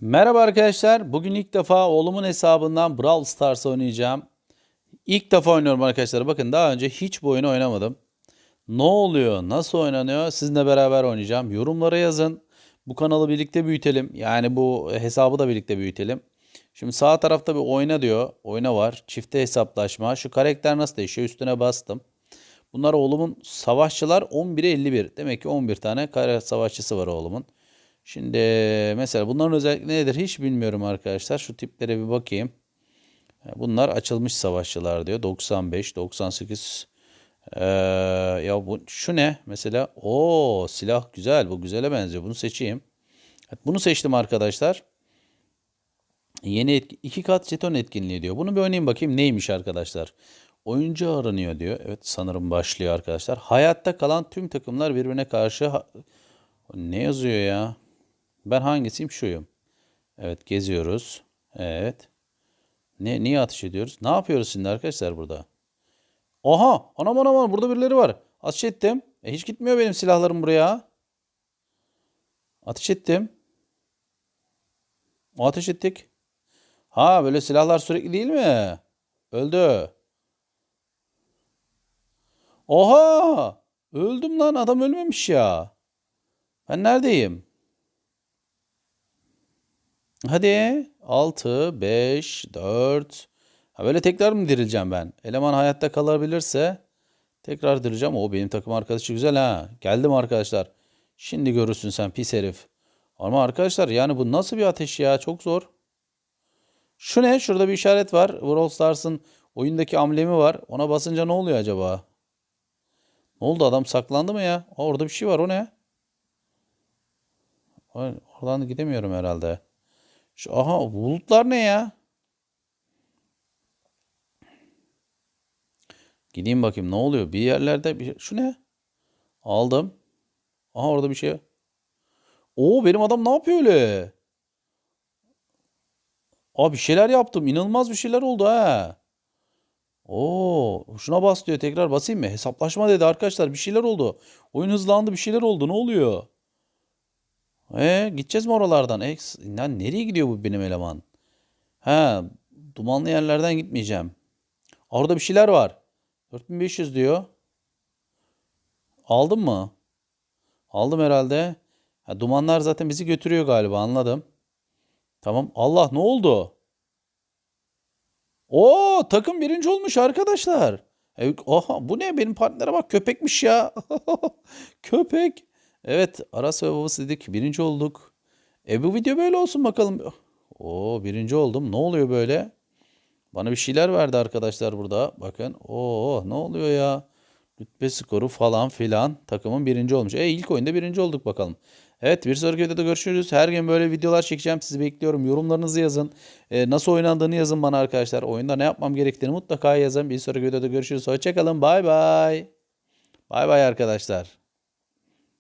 Merhaba arkadaşlar. Bugün ilk defa oğlumun hesabından Brawl Stars oynayacağım. İlk defa oynuyorum arkadaşlar. Bakın daha önce hiç bu oyunu oynamadım. Ne oluyor? Nasıl oynanıyor? Sizinle beraber oynayacağım. Yorumlara yazın. Bu kanalı birlikte büyütelim. Yani bu hesabı da birlikte büyütelim. Şimdi sağ tarafta bir oyna diyor. Oyna var. Çifte hesaplaşma. Şu karakter nasıl değişiyor? Üstüne bastım. Bunlar oğlumun savaşçılar 11'e 51. Demek ki 11 tane kara savaşçısı var oğlumun. Şimdi mesela bunların özellikleri nedir hiç bilmiyorum arkadaşlar. Şu tiplere bir bakayım. Bunlar açılmış savaşçılar diyor. 95, 98. Ee, ya bu şu ne? Mesela o silah güzel. Bu güzele benziyor. Bunu seçeyim. Bunu seçtim arkadaşlar. Yeni etki, iki kat jeton etkinliği diyor. Bunu bir oynayayım bakayım neymiş arkadaşlar. Oyuncu aranıyor diyor. Evet sanırım başlıyor arkadaşlar. Hayatta kalan tüm takımlar birbirine karşı ne yazıyor ya? Ben hangisiyim? Şuyum. Evet geziyoruz. Evet. Ne niye ateş ediyoruz? Ne yapıyoruz şimdi arkadaşlar burada? Oha! Anam anam anam burada birileri var. Ateş ettim. E, hiç gitmiyor benim silahlarım buraya. Ateş ettim. Ateş ettik. Ha böyle silahlar sürekli değil mi? Öldü. Oha! Öldüm lan adam ölmemiş ya. Ben neredeyim? Hadi 6, 5, 4. Ha böyle tekrar mı dirileceğim ben? Eleman hayatta kalabilirse tekrar dirileceğim. O benim takım arkadaşı güzel ha. Geldim arkadaşlar. Şimdi görürsün sen pis herif. Ama arkadaşlar yani bu nasıl bir ateş ya? Çok zor. Şu ne? Şurada bir işaret var. Brawl Stars'ın oyundaki amblemi var. Ona basınca ne oluyor acaba? Ne oldu adam saklandı mı ya? Orada bir şey var o ne? Oradan da gidemiyorum herhalde. Şu, aha bulutlar ne ya? Gideyim bakayım ne oluyor? Bir yerlerde bir şu ne? Aldım. Aha orada bir şey. Oo benim adam ne yapıyor öyle? Aa bir şeyler yaptım. İnanılmaz bir şeyler oldu ha. Oo şuna bas diyor. Tekrar basayım mı? Hesaplaşma dedi arkadaşlar. Bir şeyler oldu. Oyun hızlandı. Bir şeyler oldu. Ne oluyor? E gideceğiz mi oralardan? E, lan nereye gidiyor bu benim eleman? Ha, dumanlı yerlerden gitmeyeceğim. Orada bir şeyler var. 4500 diyor. Aldın mı? Aldım herhalde. Ha, dumanlar zaten bizi götürüyor galiba anladım. Tamam. Allah ne oldu? Oo takım birinci olmuş arkadaşlar. E, oha, bu ne benim partnere bak köpekmiş ya. Köpek. Evet Aras ve babası dedik birinci olduk. E bu video böyle olsun bakalım. Oo birinci oldum. Ne oluyor böyle? Bana bir şeyler verdi arkadaşlar burada. Bakın. Oo ne oluyor ya? Rütbe skoru falan filan. Takımın birinci olmuş. E ilk oyunda birinci olduk bakalım. Evet bir sonraki videoda görüşürüz. Her gün böyle videolar çekeceğim. Sizi bekliyorum. Yorumlarınızı yazın. E, nasıl oynandığını yazın bana arkadaşlar. Oyunda ne yapmam gerektiğini mutlaka yazın. Bir sonraki videoda görüşürüz. Hoşçakalın. Bay bay. Bay bay arkadaşlar.